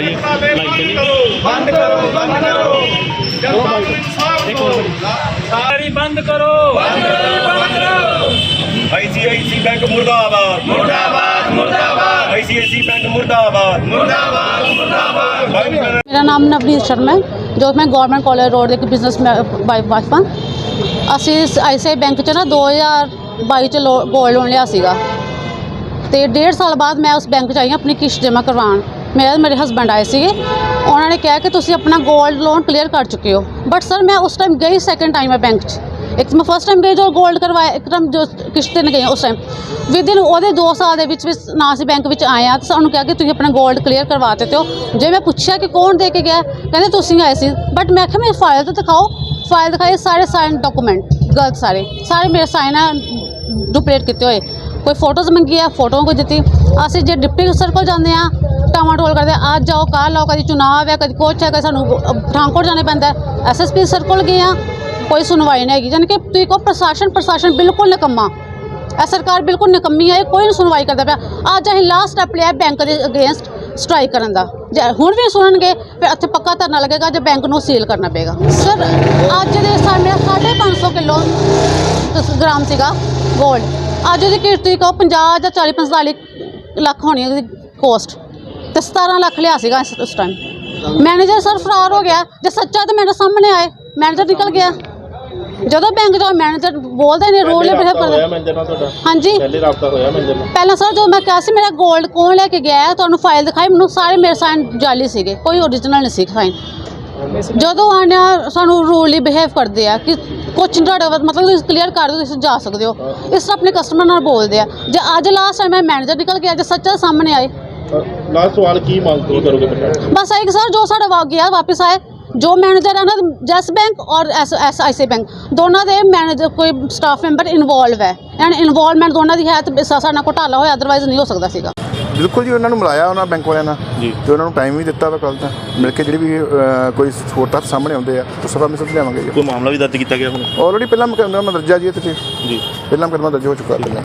बताइए। लाइक के बंद करो बंद करो। सारी बंद करो। आईसीआईसी बैंक मुर्दाबाद। मुर्दाबाद मुर्दाबाद। आईसीआईसी बैंक मुर्दाबाद। मुर्दाबाद मुर्दाबाद। मेरा नाम नवनीत शर्मा है जो मैं गवर्नमेंट कॉलेज रोड के बिज़नेस वाइफ हाँ असी आई सी आई बैंक च ना दो हज़ार बई ਗੋਲਡ ਲੋਨ ਲਿਆ ਸੀਗਾ ਤੇ 1.5 ਸਾਲ ਬਾਅਦ ਮੈਂ ਉਸ ਬੈਂਕ ਚ ਆਈ अपनी किश्त जमा ਕਰਵਾਉਣ ਮੇਰਾ ਮੇਰੇ ਹਸਬੰਡ ਆਏ ਸੀਗੇ। ਉਹਨਾਂ ਨੇ ਕਿਹਾ ਕਿ ਤੁਸੀਂ ਆਪਣਾ ਗੋਲਡ ਲੋਨ ਕਲੀਅਰ ਕਰ ਚੁੱਕੇ ਹੋ। ਬਟ ਸਰ ਮੈਂ ਉਸ ਟਾਈਮ ਗਈ ਸੈਕੰਡ ਟਾਈਮ ਹੈ ਬੈਂਕ 'ਚ। ਇੱਕ ਮੈਂ ਫਸਟ ਟਾਈਮ ਗਈ ਜੋ ਗੋਲਡ ਕਰਵਾਇਆ ਇੱਕਦਮ ਜੋ ਕਿਸ਼ਤ ਤੇ ਗਈ ਉਸ ਟਾਈਮ ਵਿਦਿਨ ਉਹਦੇ 2 ਸਾਲ ਦੇ ਵਿੱਚ ਵਿੱਚ ਨਾ ਅਸੀਂ ਬੈਂਕ ਵਿੱਚ ਆਏ ਆ ਤਾਂ ਸਾਨੂੰ ਕਿਹਾ ਕਿ ਤੁਸੀਂ ਆਪਣਾ ਗੋਲਡ ਕਲੀਅਰ ਕਰਵਾ ਦਿੱਤੇ ਹੋ। ਜੇ ਮੈਂ ਪੁੱਛਿਆ ਕਿ ਕੌਣ ਦੇ ਕੇ ਗਿਆ, ਕਹਿੰਦੇ ਤੁਸੀਂ ਆਏ ਸੀ। ਬਟ ਮੈਂ ਕਿਹਾ ਮੇਰੀ ਫਾਈਲ ਤਾਂ ਦਿਖਾਓ। ਫਾਈਲ ਦਿਖਾਈ ਸਾਰੇ ਸਾਈਨ ਡਾਕੂਮੈਂਟ ਗਲਤ ਸਾਰੇ। ਸਾਰੇ ਮੇਰੇ ਸਾਈਨ ਆ ਡੁਪਲੀਕੇਟ ਕੀਤੇ ਹੋਏ। ਕੋਈ ਫੋਟੋਜ਼ ਮੰਗੀ ਆ ਫੋਟੋਆਂ ਕੋਈ ਦਿੱਤੀ। ਅਸੀਂ ਜੇ ਡਿਪਟੀ ਸਰ ਕੋਲ ਜਾਂਦੇ ਆ ਟਮਾਟੋਲ ਕਰਦੇ ਅੱਜ ਜਾਓ ਕੱਲ੍ਹ ਆਓ, ਕਦੀ ਚੁਣਾਵ ਹੈ, ਕਦੀ ਕੁਛ ਹੈ, ਕਦੀ ਸਾਨੂੰ ਪਠਾਨਕੋਟ ਜਾਣਾ ਪੈਂਦਾ ਐਸਐਸਪੀ ਸਰ ਕੋਲ ਗਏ ਆ ਕੋਈ ਸੁਣਵਾਈ ਨਹੀਂ ਹੈਗੀ। ਜਾਣੀ ਕਿ ਤੁਸੀਂ ਕੋ ਪ੍ਰਸ਼ਾਸਨ ਪ੍ਰਸ਼ਾਸਨ ਬਿਲਕੁਲ ਨਿਕੰਮਾ। ਇਹ ਸਰਕਾਰ ਬਿਲਕੁਲ ਨਿਕੰਮੀ ਹੈ ਕੋਈ ਨਹੀਂ ਸੁਣਵਾਈ ਕਰਦਾ ਪਿਆ। ਅੱਜ ਅਸੀਂ ਲਾਸਟ ਸਟੈਪ ਲਿਆ ਬੈਂਕ ਦੇ ਅਗੇਂਸਟ ਸਟ੍ਰਾਈਕ ਕਰਨ ਦਾ। ਜੇ ਹੁਣ ਵੀ ਸੁਣਨਗੇ, ਫਿਰ ਇੱਥੇ ਪੱਕਾ ਧਰਨਾ ਲੱਗੇਗਾ, ਜੇ ਬੈਂਕ ਨੂੰ ਸੀਲ ਕਰਨਾ ਪਏਗਾ। ਸਰ ਅੱਜ ਦੇ ਸਾ ਮੇਰਾ 550 ਕਿਲੋ ਗ੍ਰਾਮ ਸੀਗਾ ਗੋਲਡ ਅੱਜ ਉਹਦੀ ਕੀਮਤ ਕਹੋ 50 ਜਾਂ 40 45 ਲੱਖ ਹੋਣੀ ਉਹਦੀ ਕੋਸਟ ਤੇ 17 ਲੱਖ ਲਿਆ ਸੀਗਾ ਇਸ ਉਸ ਟਾਈਮ ਮੈਨੇਜਰ ਸਰ ਫਰਾਰ ਹੋ ਗਿਆ ਜੇ ਸੱਚਾ ਤਾਂ ਮੇਰੇ ਸਾਹਮਣੇ ਆਏ। ਮੈਨੇਜਰ ਨਿਕਲ ਗਿਆ। ਜਦੋਂ ਬੈਂਕ ਦਾ ਮੈਨੇਜਰ ਬੋਲਦੇ ਨੇ ਰੋਲ ਬਿਹੇਵ ਕਰਦੇ ਮੈਨੇਜਰ ਨਾਲ ਤੁਹਾਡਾ? ਹਾਂਜੀ। ਪਹਿਲੇ ਰਾਬਤਾ ਹੋਇਆ ਮੈਨੇਜਰ ਨਾਲ? ਪਹਿਲਾਂ ਸਰ ਜਦੋਂ ਮੈਂ ਕਿਹਾ ਸੀ ਮੇਰਾ 골ਡ ਕੌਣ ਲੈ ਕੇ ਗਿਆ ਹੈ, ਤੁਹਾਨੂੰ ਫਾਈਲ ਦਿਖਾਈ ਮੈਨੂੰ ਸਾਰੇ ਮੇਰੇ ਸਾਈਨ ਜਾਲੀ ਸੀਗੇ। ਕੋਈ ਓਰੀਜਨਲ ਨਹੀਂ ਸੀ ਸਾਈਨ ਜਦੋਂ ਆਣਿਆ ਸਾਨੂੰ ਰੂਲੀ ਬਿਹੇਵ ਕਰਦੇ ਆ ਕਿ ਕੁਛ ਤੁਹਾਡਾ ਮਤਲਬ ਤੁਸੀਂ ਕਲੀਅਰ ਕਰ ਦਿਓ ਤੁਸੀਂ ਜਾ ਸਕਦੇ ਹੋ। ਇਸ ਤਰ੍ਹਾਂ ਆਪਣੇ ਕਸਟਮਰ ਨਾਲ ਬੋਲਦੇ ਆ। ਜੇ ਅੱਜ ਲਾਸਟ ਟਾਈਮ ਮੈਂ ਮੈਨੇਜਰ ਨਿਕਲ ਗਿਆ ਜੇ ਸੱਚਾ ਸਾਹਮਣੇ ਆਏ ਲਾਸਟ ਸਵਾਲ ਕੀ ਮੰਗ ਕੀ ਕਰੋਗੇ ਪ੍ਰਸ਼ਾਸਨ ਬਸ ਆਈ ਕਿ ਸਰ ਜੋ ਸਾਡਾ ਵਾ ਗਿਆ ਵਾਪਸ ਆਏ ਜੋ ਮੈਨੇਜਰ ਹੈ ਨਾ ਜੈਸ ਬੈਂਕ ਔਰ S S I C bank ਦੋਨਾਂ ਦੇ ਮੈਨੇਜਰ ਕੋਈ ਸਟਾਫ ਮੈਂਬਰ ਇਨਵੋਲਵ ਹੈ। ਐਂਡ ਇਨਵੋਲਵਮੈਂਟ ਦੋਨਾਂ ਦੀ ਹੈ ਤੇ ਸਾ- ਸਾਡਾ ਘੁਟਾਲਾ ਹੋਇਆ ਅਦਰਵਾਈਜ਼ ਨਹੀਂ ਹੋ ਸਕਦਾ ਸੀਗਾ। ਬਿਲਕੁਲ ਜੀ ਉਹਨਾਂ ਨੂੰ ਮਿਲਾਇਆ ਉਹਨਾਂ ਬੈਂਕ ਵਾਲਿਆਂ ਨਾਲ। ਜੀ। ਤੇ ਉਹਨਾਂ ਨੂੰ ਟਾਈਮ ਵੀ ਦਿੱਤਾ ਵਾ ਕੱਲ ਤਾਂ ਮਿਲ ਕੇ ਜਿਹੜੀ ਵੀ ਅਹ, ਕੋਈ ਸਹੂਲਤ ਸਾਹਮਣੇ ਆਉਂਦੇ ਆ ਤਾਂ ਸਭਾ ਮਿਸਲ ਲਿਆਵਾਂਗੇ ਜੀ। ਕੋਈ ਮਾਮਲਾ ਵੀ ਦਰਜ ਕੀਤਾ ਗਿਆ ਹੁਣ? ਆਲਰੇਡੀ ਪਹਿਲਾਂ ਮੁਕੱਦਮਾ ਦਰਜਾ ਜੀ ਤੇ। ਜੀ। ਪਹਿਲਾਂ ਮੁਕੱਦਮਾ ਦਰਜ ਹੋ ਚੁੱਕਾ। ਪਹਿਲਾਂ